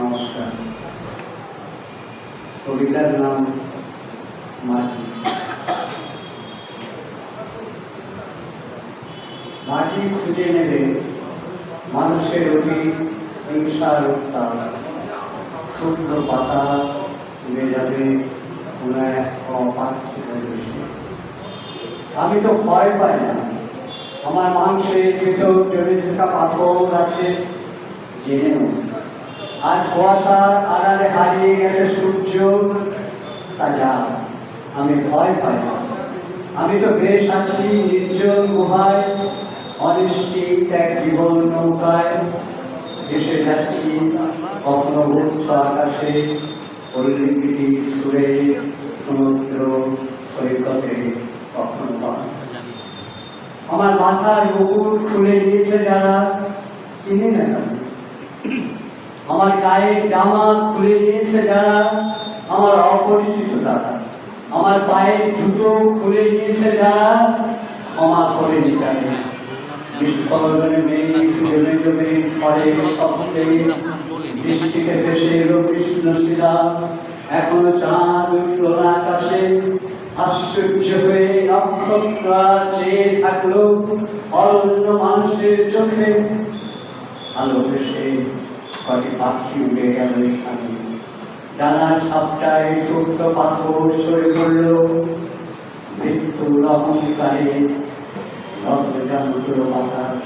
নমস্কার। কবিতার নাম মাটি। মাটি খুঁজে নেবে মানুষের হিংসার পাতা যাবে আমি তো ভয় পাই না। আমার মাংসে ভেতর থাকা পাথর আছে জেনেও আজ কুয়াশার আড়ালে হারিয়ে গেছে সূর্য, তা যা, আমি ভয় পাই না। আমি তো বেশ আছি নির্জন গুহায়, অনিশ্চিত এক জীবন নৌকায়। এসে যাচ্ছি কখনো উচ্চ আকাশে পল্লিপিটি সুরে, সমুদ্র সৈকতে, কখনো আমার মাথার মুকুট খুলে দিয়েছে যারা, চিনি না। আমার গায়ের জামা খুলে দিয়েছে যারা, আমার অপরিচিত তারা। আমার পায়ের জুতো খুলে দিয়েছে যারা ক্ষমা করে নিতে এখনও আশ্চর্য মানুষের চোখে। আলো কটি পাখি উড়ে গেল এখানে। ডানার সাপটায় ছোট্ট পাথর সরে পড়ল। মৃত্যুর অহংকারে জামুল বাতাস